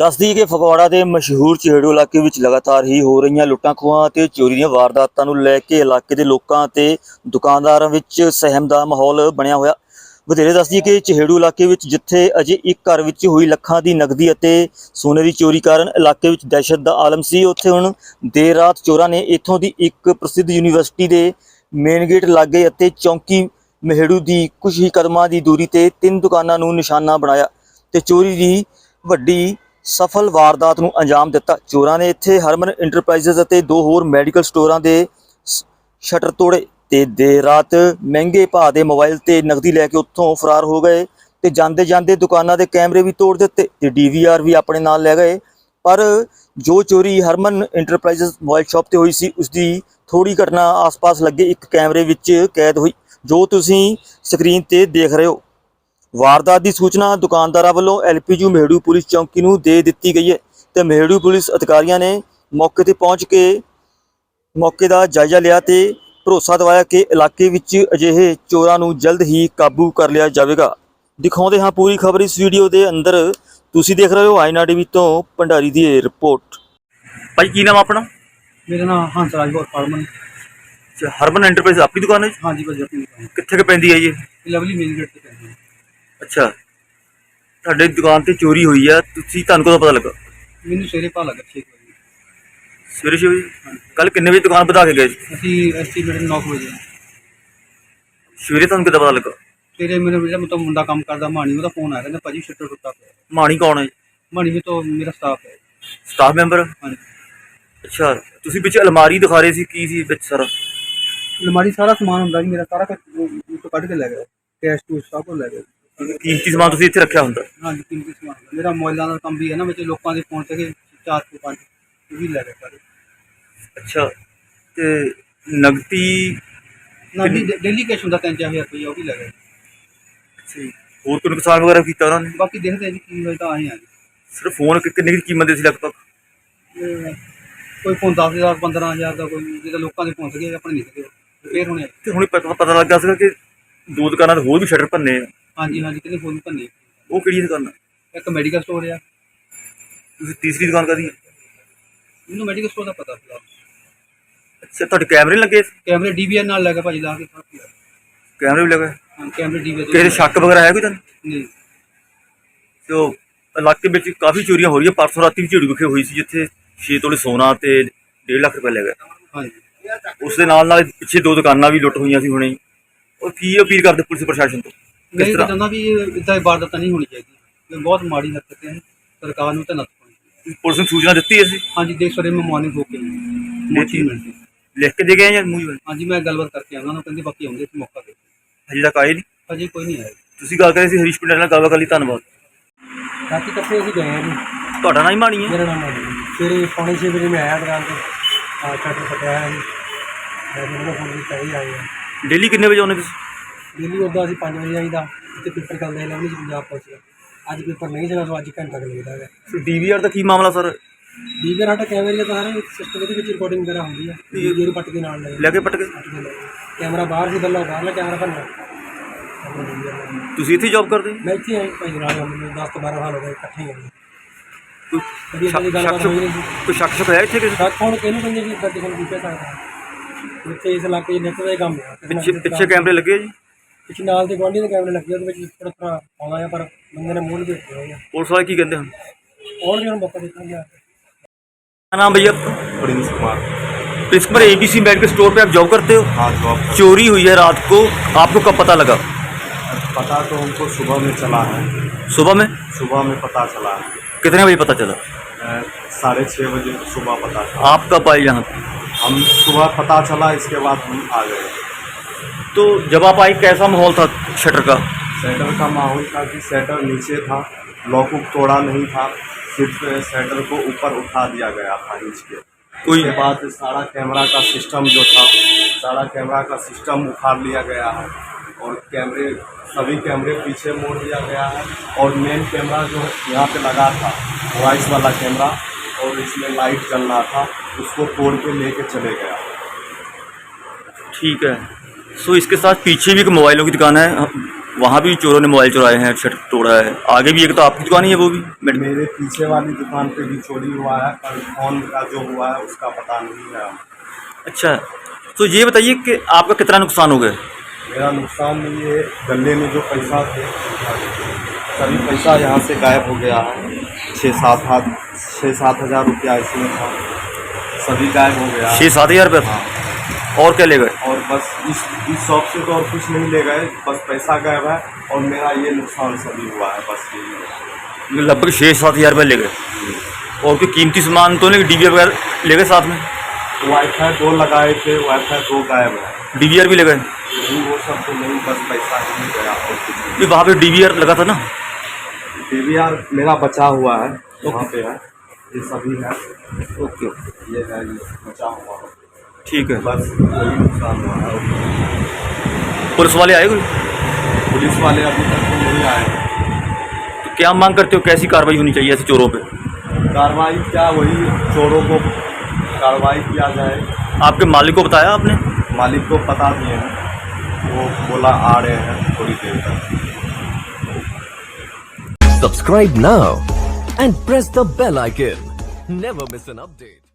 ਦੱਸਦੀ ਕਿ ਫਗਵਾੜਾ ਦੇ ਮਸ਼ਹੂਰ ਚਿਹੜੂ ਇਲਾਕੇ ਵਿੱਚ ਲਗਾਤਾਰ ਹੀ ਹੋ ਰਹੀਆਂ ਲੁੱਟਾਂ ਖੋਹਾਂ ਤੇ ਚੋਰੀ ਦੀਆਂ ਵਾਰਦਾਤਾਂ ਨੂੰ ਲੈ ਕੇ ਇਲਾਕੇ ਦੇ ਲੋਕਾਂ ਤੇ ਦੁਕਾਨਦਾਰਾਂ ਵਿੱਚ ਸਹਿਮ ਦਾ ਮਾਹੌਲ ਬਣਿਆ ਹੋਇਆ। ਵਧੇਰੇ ਦੱਸਦੀ ਕਿ ਚਿਹੜੂ ਇਲਾਕੇ ਵਿੱਚ ਜਿੱਥੇ ਅਜੇ ਇੱਕ ਘਰ ਵਿੱਚ ਹੋਈ ਲੱਖਾਂ ਦੀ ਨਗਦੀ ਅਤੇ ਸੋਨੇ ਦੀ ਚੋਰੀ ਕਾਰਨ ਇਲਾਕੇ ਵਿੱਚ ਦਹਿਸ਼ਤ ਦਾ ਆਲਮ ਸੀ, ਉੱਥੇ ਹੁਣ ਦੇਰ ਰਾਤ ਚੋਰਾਂ ਨੇ ਇੱਥੋਂ ਦੀ ਇੱਕ ਪ੍ਰਸਿੱਧ ਯੂਨੀਵਰਸਿਟੀ ਦੇ ਮੇਨ ਗੇਟ ਲਾਗੇ ਅਤੇ ਚੌਂਕੀ ਮਹਿੜੂ ਦੀ ਕੁਝ ਹੀ ਕਦਮਾਂ ਦੀ ਦੂਰੀ ਤੇ ਤਿੰਨ ਦੁਕਾਨਾਂ ਨੂੰ ਨਿਸ਼ਾਨਾ ਬਣਾਇਆ ਤੇ ਚੋਰੀ ਦੀ ਵੱਡੀ ਸਫਲ ਵਾਰਦਾਤ ਨੂੰ ਅੰਜਾਮ ਦਿੱਤਾ। ਚੋਰਾਂ ਨੇ ਇੱਥੇ ਹਰਮਨ ਇੰਟਰਪ੍ਰਾਈਜ਼ਸ ਅਤੇ ਦੋ ਹੋਰ ਮੈਡੀਕਲ ਸਟੋਰਾਂ ਦੇ ਸ- ਸ਼ਟਰ ਤੋੜੇ ਤੇ ਦੇਰ ਰਾਤ ਮਹਿੰਗੇ ਭਾਅ ਦੇ ਮੋਬਾਈਲ ਤੇ ਨਕਦੀ ਲੈ ਕੇ ਉੱਥੋਂ ਫਰਾਰ ਹੋ ਗਏ ਤੇ ਜਾਂਦੇ ਜਾਂਦੇ ਦੁਕਾਨਾਂ ਦੇ ਕੈਮਰੇ ਵੀ ਤੋੜ ਦਿੱਤੇ ਤੇ ਡੀਵੀਆਰ ਵੀ ਆਪਣੇ ਨਾਲ ਲੈ ਗਏ। ਪਰ ਜੋ ਚੋਰੀ ਹਰਮਨ ਇੰਟਰਪ੍ਰਾਈਜ਼ਸ ਮੋਬਾਈਲ ਸ਼ਾਪ ਤੇ ਹੋਈ ਸੀ ਉਸ ਦੀ ਥੋੜੀ ਘਟਨਾ ਆਸ-ਪਾਸ ਲੱਗੇ। ਇੱਕ ਕੈਮਰੇ ਵਿੱਚ ਕੈਦ ਹੋਈ। ਜੋ ਤੁਸੀਂ ਸਕਰੀਨ ਤੇ ਦੇਖ ਰਹੇ ਹੋ ਵਾਰਦਾਤ ਦੀ ਸੂਚਨਾ ਦੁਕਾਨਦਾਰਾਂ ਵੱਲੋਂ ਐਲਪੀਯੂ ਮਹਿੜੂ ਪੁਲਿਸ ਚੌਂਕੀ ਨੂੰ ਦੇ ਦਿੱਤੀ ਗਈ ਹੈ ਤੇ ਮਹਿੜੂ ਪੁਲਿਸ ਅਧਿਕਾਰੀਆਂ ਨੇ ਮੌਕੇ ਤੇ ਪਹੁੰਚ ਕੇ ਮੌਕੇ ਦਾ ਜਾਇਜ਼ਾ ਲਿਆ ਤੇ ਭਰੋਸਾ ਦਿਵਾਇਆ ਕਿ ਇਲਾਕੇ ਵਿੱਚ ਅਜਿਹੇ ਚੋਰਾਂ ਨੂੰ ਜਲਦ ਹੀ ਕਾਬੂ ਕਰ ਲਿਆ ਜਾਵੇਗਾ। ਦਿਖਾਉਂਦੇ ਹਾਂ ਪੂਰੀ ਖਬਰ ਇਸ ਵੀਡੀਓ ਦੇ ਅੰਦਰ। ਤੁਸੀਂ ਦੇਖ ਰਹੇ ਹੋ ਆਇਨਾ ਟੀਵੀ ਤੋਂ ਭੰਡਾਰੀ ਦੀ ਇਹ ਰਿਪੋਰਟ। ਭਾਈ ਕੀ ਨਾਮ ਆਪਣਾ? ਮੇਰਾ ਨਾਮ ਹੰਸਰਾਜ ਹੋਰ ਫਾਰਮਨ ਹਰਮਨ ਐਂਟਰਪ੍ਰਾਈਜ਼ ਆਪਣੀ ਦੁਕਾਨ ਹੈ ਜੀ? ਹਾਂਜੀ ਭਾਜੀ ਆਪਣੀ ਦੁਕਾਨ। ਕਿੱਥੇ ਕੁ ਪੈਂਦੀ ਹੈ ਜੀ? ਇਹ ਲਵਲੀ ਮੇਨ ਗੇਟ ਤੇ ਪੈਂਦੀ ਹੈ। ਅੱਛਾ। ਤੁਹਾਡੇ ਦੁਕਾਨ ਤੇ ਚੋਰੀ ਹੋਈ ਆ ਤੁਸੀਂ ਤੁਹਾਨੂੰ ਕਦੋਂ ਪਤਾ ਲੱਗਾ? ਮੈਨੂੰ ਸਵੇਰੇ ਪਾ ਲੱਗਾ 6 ਵਜੇ। ਸਵੇਰੇ ਛੇ ਵਜੇ? ਕੱਲ ਕਿੰਨੇ ਵਜੇ ਦੁਕਾਨ ਵਧਾ ਕੇ ਗਏ ਸੀ? ਅਸੀਂ ਐਸਟੀਮੇਟ 9 ਵਜੇ ਸਵੇਰੇ ਤੁਹਾਨੂੰ ਕਿੱਦਾਂ ਪਤਾ ਲੱਗਾ? ਸਵੇਰੇ ਮੇਰੇ ਜਿਹੜਾ ਮਤਲਬ ਮੁੰਡਾ ਕੰਮ ਕਰਦਾ ਮਾਣੀ ਉਹਦਾ ਫੋਨ ਆਇਆ ਕਹਿੰਦਾ ਭਾਜੀ ਸ਼ਟਰ ਟੁੱਟਾ ਪਿਆ। ਮਾਣੀ ਕੌਣ ਹੈ ਮਾਣੀ ਵਿੱਚ ਤੋਂ ਮੇਰਾ ਸਟਾਫ ਹੈ। ਸਟਾਫ ਮੈਂਬਰ ਹਾਂਜੀ। ਅੱਛਾ ਤੁਸੀਂ ਵਿੱਚ ਅਲਮਾਰੀ ਦਿਖਾ ਰਹੇ ਸੀ ਕੀ ਸੀ ਵਿੱਚ ਸਾਰਾ? ਅਲਮਾਰੀ ਸਾਰਾ ਸਮਾਨ ਹੁੰਦਾ ਜੀ ਮੇਰਾ ਸਾਰਾ ਕੁਝ ਉਹ ਤੋਂ ਕੱਢ ਕੇ ਲੈ ਗਿਆ ਕੈਸ਼ ਟੂ ਸਭ ਕੁਝ ਲੈ ਗਿਆ ਕੀਮਤੀ ਸਮਾਨ ਤੁਸੀਂ ਇੱਥੇ ਰੱਖਿਆ ਹੁੰਦਾ ਹਾਂਜੀ ਕੀਮਤੀ ਸਮਾਨ। ਮੇਰਾ ਮੋਬਾਈਲਾਂ ਦਾ ਕੰਮ ਵੀ ਹੈ ਨਾ ਵਿੱਚ ਲੋਕਾਂ ਦੇ ਫੋਨ ਤੇ ਚਾਰ ਤੋਂ ਪੰਜ ਉਹ ਵੀ ਲੈ ਗਏ ਸਾਰੇ ਅੱਛਾ ਤੇ ਨਗਦੀ ਨਾ ਵੀ ਡੇਲੀ ਕੈਸ਼ ਹੁੰਦਾ 3-4000 ਰੁਪਏ ਉਹ ਵੀ ਲੈ ਗਏ ਅੱਛਾ ਜੀ। ਹੋਰ ਕੋਈ ਨੁਕਸਾਨ ਵਗੈਰਾ ਕੀਤਾ ਉਹਨਾਂ ਨੇ ਬਾਕੀ ਦੇਖਦੇ ਹਾਂ ਜੀ ਕੀ ਹੋਇਆ ਤਾਂ ਆਏ ਆ ਜੀ ਸਿਰਫ ਫੋਨ ਕਿੰਨੀ ਕੁ ਕੀਮਤ ਦੇ ਸੀ ਲਗਭਗ ਇਹ ਕੋਈ ਫੋਨ 10000 15000 ਦਾ ਕੋਈ ਜਿਹਦਾ ਲੋਕਾਂ ਦੇ ਫੋਨ ਸੀਗੇ ਆਪਣੇ ਨਹੀਂ ਸੀਗੇ ਰਿਪੇਅਰ ਹੋਣੇ ਆ। ਤੇ ਹੁਣ ਪਤਾ ਪਤਾ ਲੱਗਾ ਸੀਗਾ ਕਿ ਦੋ ਦੁਕਾਨਾਂ ਦੇ ਹੋਰ ਵੀ ਸ਼ਟਰ ਭੰਨੇ ਆ ਹਾਂਜੀ ਹਾਂਜੀ ਕਿਤੇ ਫੋਨ ਭੰਨੇ? ਉਹ ਕਿਹੜੀ ਦੁਕਾਨਾਂ ਇੱਕ ਮੈਡੀਕਲ ਸਟੋਰ ਆ। ਤੁਸੀਂ ਤੀਸਰੀ ਦੁਕਾਨ ਕਾਦੀ ਮੈਨੂੰ ਮੈਡੀਕਲ ਸਟੋਰ ਦਾ ਪਤਾ ਸੀਗਾ ਅੱਛਾ ਤੁਹਾਡੇ ਕੈਮਰੇ ਨੀ ਲੱਗੇ? ਕੈਮਰੇ ਡੀਵੀਆਰ ਨਾਲ ਲੱਗਾ ਭਾਜੀ ਲਾ ਕੇ ਕੈਮਰੇ ਵੀ ਲੱਗੇ? ਹਾਂ ਕੈਮਰੇ ਡੀਵੀਆਰ ਕਿਸੇ ਦੇ ਸ਼ੱਕ ਵਗੈਰਾ ਹੈ ਕੋਈ ਤੁਹਾਨੂੰ? ਨਹੀਂ। ਤੇ ਉਹ ਇਲਾਕੇ ਵਿੱਚ ਕਾਫੀ ਚੋਰੀਆਂ ਹੋ ਰਹੀਆਂ। ਪਰਸੋਂ ਰਾਤੀ ਵੀ ਝੇੜੂ ਵਿਖੇ ਹੋਈ ਸੀ ਜਿੱਥੇ 6 ਤੋਲੇ ਸੋਨਾ ਤੇ 1.5 ਲੱਖ ਰੁਪਏ ਲੈ ਗਏ। ਹਾਂਜੀ। ਉਸ ਦੇ ਨਾਲ ਨਾਲ ਪਿੱਛੇ ਦੋ ਦੁਕਾਨਾਂ ਵੀ ਲੁੱਟ ਹੋਈਆਂ ਸੀ ਹੁਣੇ। ਹੀ ਉਹ ਕੀ ਅਪੀਲ ਕਰਦੇ ਪੁਲਿਸ ਪ੍ਰਸ਼ਾਸਨ ਤੋਂ? ਮੈਂ ਇਹ ਚਾਹੁੰਦਾ ਵੀ ਇਦਾਂ ਵਾਰਦਾਤ ਨਹੀਂ ਹੋਣੀ ਚਾਹੀਦੀ। ਇਹ ਬਹੁਤ ਮਾੜੀ ਹਰਕਤ ਹੈ ਸਰਕਾਰ ਨੂੰ ਤਾਂ ਨੱਥ ਪਾਉਣੀ। ਪੁਲਿਸ ਨੂੰ ਸੂਚਨਾ ਦਿੱਤੀ ਅਸੀਂ? ਹਾਂਜੀ ਦੇਖ ਸਵੇਰੇ ਮੈਂ ਮਾਰਨਿੰਗ ਹੋ ਕੇ ਦੇਤੀ? ਮਿੰਟ ਦੀ। ਲਿਖ ਕੇ ਦੇ ਗਏ ਜਾਂ ਮੂੰਹ ਹੀ ਹਾਂਜੀ ਮੈਂ ਗੱਲਬਾਤ ਕਰਕੇ ਆਉਣਾ ਉਹਨਾਂ ਕਹਿੰਦੇ ਬਾਕੀ ਆਉਂਦੇ ਸੀ ਮੌਕਾ ਦੇ ਹਜੇ ਤੱਕ ਆਏ ਨਹੀਂ? ਅਜੇ ਕੋਈ ਨਹੀਂ ਆਇਆ। ਤੁਸੀਂ ਗੱਲ ਕਰੇ ਸੀ ਹਰੀਸ਼ ਪਿੰਡ ਨਾਲ ਗੱਲ ਕਰ ਲਈ ਧੰਨਵਾਦ। ਰਾਤੀ ਕੱਥੇ ਅਸੀਂ ਗਏ ਜੀ। ਤੁਹਾਡਾ ਨਾਮ ਹੀ ਮਾਣੀ ਹੈ? ਮੇਰਾ ਨਾਮ ਹੈ। ਸਵੇਰੇ ਪੌਣੇ 6 ਵਜੇ ਮੈਂ ਆਇਆ ਦੁਕਾਨ ਤੇ। ਆ ਸ਼ਟਰ ਪਟਿਆ ਹੈ ਜੀ ਮੈਂ ਉਹਨਾਂ ਫੋਨ ਕੀਤਾ ਹੀ ਆਏ ਆ ਡੇਲੀ ਕਿੰਨੇ ਵਜੇ ਆਉਂਦੇ ਤੁਸੀਂ? ਦਿੱਲੀ ਉੱਦਾਂ ਅਸੀਂ 5 ਵਜੇ ਆਈਦਾ ਇੱਥੇ ਪੇਪਰ ਚੱਲਦੇ ਲਵਲੀ ਚ ਪੰਜਾਬ ਪਹੁੰਚਿਆ ਅੱਜ ਪੇਪਰ ਨਹੀਂ ਸੀਗਾ ਸੋ ਅੱਜ ਘੰਟਾ ਕੁ ਲੱਗਦਾ ਹੈ ਡੀਵੀਆਰ ਦਾ ਕੀ ਮਾਮਲਾ ਸਰ? ਡੀਵੀਆਰ ਸਾਡਾ ਕੈਮਰੇ ਦਾ ਤਾਂ ਸਾਰੇ ਸਿਸਟਮ ਦੇ ਵਿੱਚ ਰਿਕਾਰਡਿੰਗ ਵਗੈਰਾ ਹੁੰਦੀ ਹੈ ਡੀਵੀਆਰ ਪੱਟ ਕੇ ਨਾਲ ਲੈ ਲੈ ਕੇ ਪਟ ਕੇ? ਕੈਮਰਾ ਬਾਹਰ ਸੀ ਬੱਲਾ ਬਾਹਰਲਾ ਕੈਮਰਾ ਭੰਨਾ ਤੁਸੀਂ ਇੱਥੇ ਜੌਬ ਕਰਦੇ? ਹੋ? ਮੈਂ ਇੱਥੇ ਆਈ ਭਾਈ ਨਾਲ ਮੈਨੂੰ 10 ਤੋਂ 12 ਸਾਲ ਹੋ ਗਏ ਇਕੱਠੇ ਹੀ ਹਾਂ ਕੋਈ ਕਦੀ ਇਦਾਂ ਦੀ ਗੱਲਬਾਤ ਹੋਈ ਨਹੀਂ ਸੀ। ਕੋਈ ਸ਼ੱਕ ਸ਼ੱਕ ਹੈ ਇੱਥੇ ਕਿਸੇ ਸੱਚ ਹੁਣ ਕਿਹਨੂੰ ਕਹਿੰਦੇ ਵੀ ਇਦਾਂ ਕਿਸੇ ਨੂੰ ਕੀ ਕਹਿ ਸਕਦਾ। ਇੱਥੇ ਇਸ ਇਲਾਕੇ 'ਚ ਨਿੱਤ ਦਾ ਹੀ ਕੰਮ ਹੈ ਪਿੱਛੇ ਪਿੱਛੇ ਕੈਮਰੇ ਲੱਗੇ ਆ ਜੀ? ਪਿੱਛੇ ਨਾਲ ਦੇ ਗੁਆਂਢੀ ਦੇ ਕੈਮਰੇ ਲੱਗੇ ਉਹਦੇ ਵਿੱਚ ਥੋੜਾ ਥੋੜਾ ਆਉਂਦਾ ਆ ਪਰ ਬੰਦੇ ਨੇ ਮੂੰਹ ਨਹੀਂ ਦੇਖਿਆ ਹੋਇਆ ਪੁਲਿਸ ਵਾਲੇ ਕੀ ਕਹਿੰਦੇ ਹੁਣ और भी हम बता देते हैं क्या नाम भैया आपका Prince Kumar Prince Kumar ABC medical store पे आप जॉब करते हो हाँ जॉब चोरी हुई है रात को आपको कब पता लगा पता तो हमको सुबह में चला है सुबह में सुबह में पता चला है कितने बजे पता चला अ, साढ़े छः बजे सुबह पता चला आप कब आए यहाँ पे हम सुबह पता चला इसके बाद हम आ गए तो जब आप आई कैसा माहौल था शटर का? सेटर का माहौल था कि सेटर नीचे था लॉक उक तोड़ा नहीं था सिर्फ़ सेटर को ऊपर उठा दिया गया था नीचे के। कोई बाद सारा कैमरा का सिस्टम जो था सारा कैमरा का सिस्टम उखाड़ लिया गया है और कैमरे सभी कैमरे पीछे मोड़ दिया गया है और मेन कैमरा जो यहाँ पे लगा था वॉइस वाला कैमरा और इसमें लाइट जल रहा था उसको तोड़ के लेके चले गया। ठीक है। सो इसके साथ पीछे भी एक मोबाइलों की दुकान है। वहाँ भी चोरों ने मोबाइल चुराए हैं शटर तोड़ा है। आगे भी एक तो आपकी दुकान ही है वो भी? मेरे पीछे वाली दुकान पे भी चोरी हुआ है पर फ़ोन का जो हुआ है उसका पता नहीं है। अच्छा। तो ये बताइए कि आपका कितना नुकसान हो गया? मेरा नुकसान ये गले में जो पैसा थे सभी पैसा यहाँ से गायब हो गया है। छः सात हाथ छः सात हज़ार रुपया इसमें था। सभी गायब हो गया। छः सात हज़ार रुपये? हाँ। और क्या ले गए? और बस इस इस शॉप से तो और कुछ नहीं ले गए बस पैसा गायब है और मेरा ये नुकसान सभी हुआ है बस यही लगभग छः सात हज़ार रुपये ले गए। और कोई कीमती सामान तो नहीं डी वगैरह ले गए साथ में? वाईफाई दो लगाए थे वाईफाई दो गायब है। डी भी ले गए? वो सब तो नहीं बस पैसा ही गया और नहीं। वहाँ पे डीवीआर लगा था ना? डीवीआर मेरा बचा हुआ है वहाँ पे है। ये सभी है। ओके ओके ये है ये बचा हुआ है। ठीक है। बस वही नुकसान हुआ है पुलिस वाले आए कोई? पुलिस वाले अभी तक तो नहीं आए। हैं तो क्या मांग करते हो? कैसी कार्रवाई होनी चाहिए ऐसे चोरों पे? कार्रवाई क्या वही चोरों को कार्रवाई किया जाए। आपके मालिक को बताया आपने? मालिक को बता दिए हैं। वो बोला आ रहे हैं थोड़ी देर तक। Subscribe now and press the bell icon. Never miss an update.